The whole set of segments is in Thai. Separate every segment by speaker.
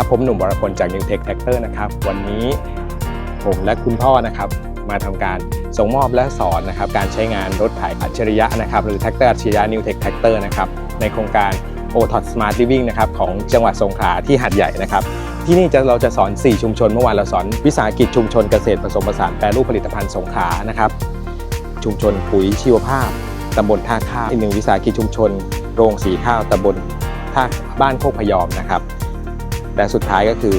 Speaker 1: ครับ ผมหนุ่มวรพลจาก New Tech Tractor นะครับ วันนี้ผมและคุณพ่อนะครับ มาทำการส่งมอบและสอนนะครับ การใช้งานรถไถอัจฉริยะนะครับ หรือ Tractor อัจฉริยะ New Tech Tractor นะครับ ในโครงการ o t o t Smart Living นะครับของจังหวัดสงขลาที่หัดใหญ่นะครับ ที่นี่จะเราจะสอน 4 ชุมชน เมื่อวานเราสอนวิสาหกิจชุมชนเกษตรผสมผสานแปรรูปผลิตภัณฑ์สงขลานะครับชุมชนปุ๋ยชีวภาพตำบลท่าข้าวอีกหนึ่งวิสาหกิจชุมชน โรงสีข้าวตำบลท่าบ้านโคกพยอมนะครับ และสุดท้ายก็คือ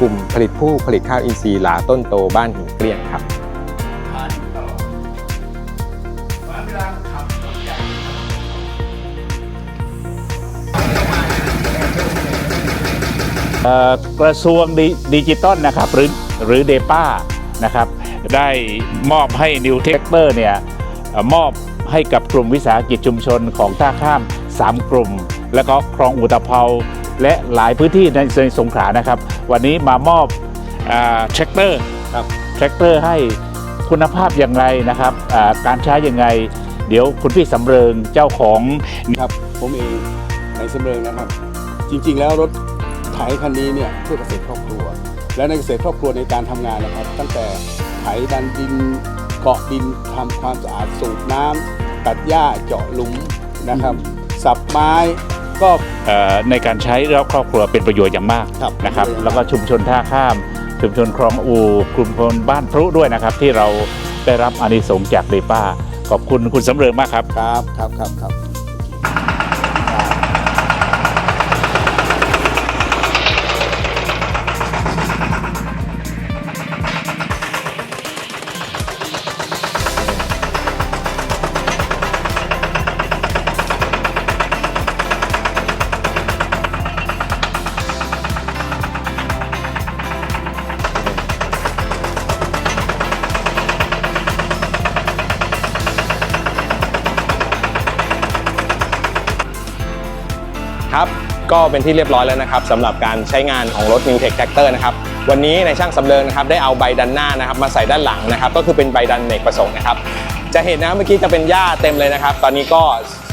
Speaker 1: กลุ่มผลิตผู้ผลิตข้าวอินทรีย์หลาต้นโตบ้านหินเกลี้ยงครับ
Speaker 2: กระทรวงดิจิตอลนะครับหรือหรือเดป้านะครับได้มอบให้ New t e c t o r เนี่ยมอบให้กับกลุ่มวิสาหกิจชุมชนของท่าข้าม 3 กลุ่ม แล้วก็คลองอุตภเปา และหลายพื้นที่ในในสงขลานะครับ วันนี้มามอบแทรกเตอร์
Speaker 1: ครับ
Speaker 2: แทรกเตอร์ให้คุณภาพอย่างไรนะครับอ่าการใช้ยังไงเดี๋ยวคุณพี่สำเริงเจ้าของ
Speaker 3: ครับผมเองในสำเริงนะครับ จริงๆแล้วรถไถคันนี้เนี่ยเพื่อเกษตรครอบครัว และในเกษตรครอบครัวในการทำงานนะครับ ตั้งแต่ไถดันดินเกาะดินทำความสะอาดสูบน้ำตัดหญ้าเจาะหลุมนะครับ สับไม้ ก็
Speaker 2: เอ่อในการใช้แล้วครอบครัวเป็นประโยชน์อย่างมาก
Speaker 3: ครับ
Speaker 2: นะครับ
Speaker 3: เป็นประโยชน์
Speaker 2: แล้วก็ชุมชนท่าข้าม ชุมชนคลองอูกลุ่มคนบ้านพรุด้วยนะครับ ที่เราได้รับอานิสงส์จากเดป้าขอบคุณคุณสำเริงมากครับ
Speaker 3: ครับครับครับครับ
Speaker 1: ครับก็เป็นที่เรียบร้อยแล้วนะครับสำหรับการใช้งานของรถ New Tech Tractor นะครับวันนี้ในช่างสำเริงนะครับได้เอาใบดันหน้านะครับมาใส่ด้านหลังนะครับก็คือเป็นใบดันเนกประสงค์นะครับจะเห็นนะเมื่อกี้จะเป็นหญ้าเต็มเลยนะครับ ตอนนี้ก็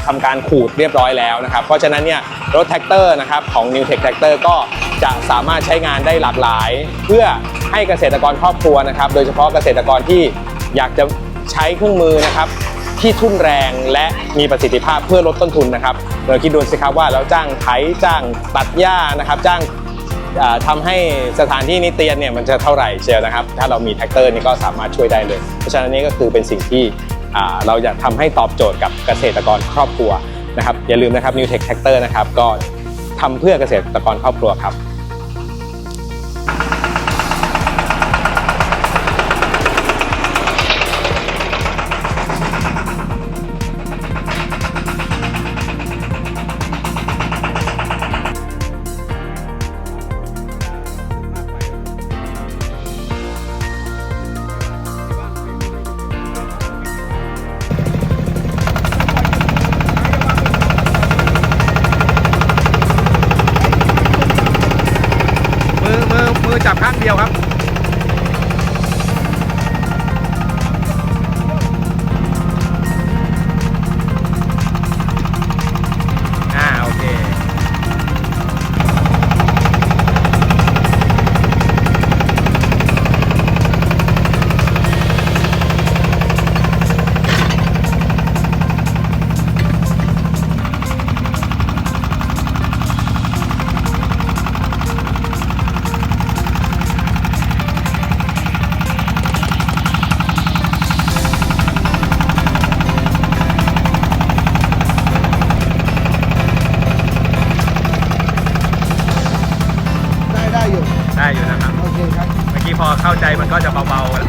Speaker 1: ทำการขูดเรียบร้อยแล้วนะครับ เพราะฉะนั้นเนี่ยรถแท็กเตอร์นะครับของ New Tech Tractor ก็จะสามารถใช้งานได้หลากหลาย เพื่อให้เกษตรกรครอบครัวนะครับ โดยเฉพาะเกษตรกรที่อยากจะใช้เครื่องมือนะครับ ที่ทุ่นแรงและมีประสิทธิภาพเพื่อลดต้นทุนนะครับเราคิดดูสิครับว่าเราจ้างไถจ้างตัดหญ้านะครับ จ้างทำาให้สถานที่นี้เตียนเนี่ยมันจะเท่าไหร่เชียวนะครับ ถ้าเรามีแท็กเตอร์นี่ก็สามารถช่วยได้เลย เพราะฉะนั้นนี่ก็คือเป็นสิ่งที่เราอยากทำให้ตอบโจทย์กับเกษตรกรครอบครัวนะครับอย่าลืมนะครับ New Tech Tractor นะครับก็ทำเพื่อเกษตรกรครอบครัวครับ
Speaker 4: ข้างเดียวครับ อเข้าใจมันก็จะเบาๆแล้ว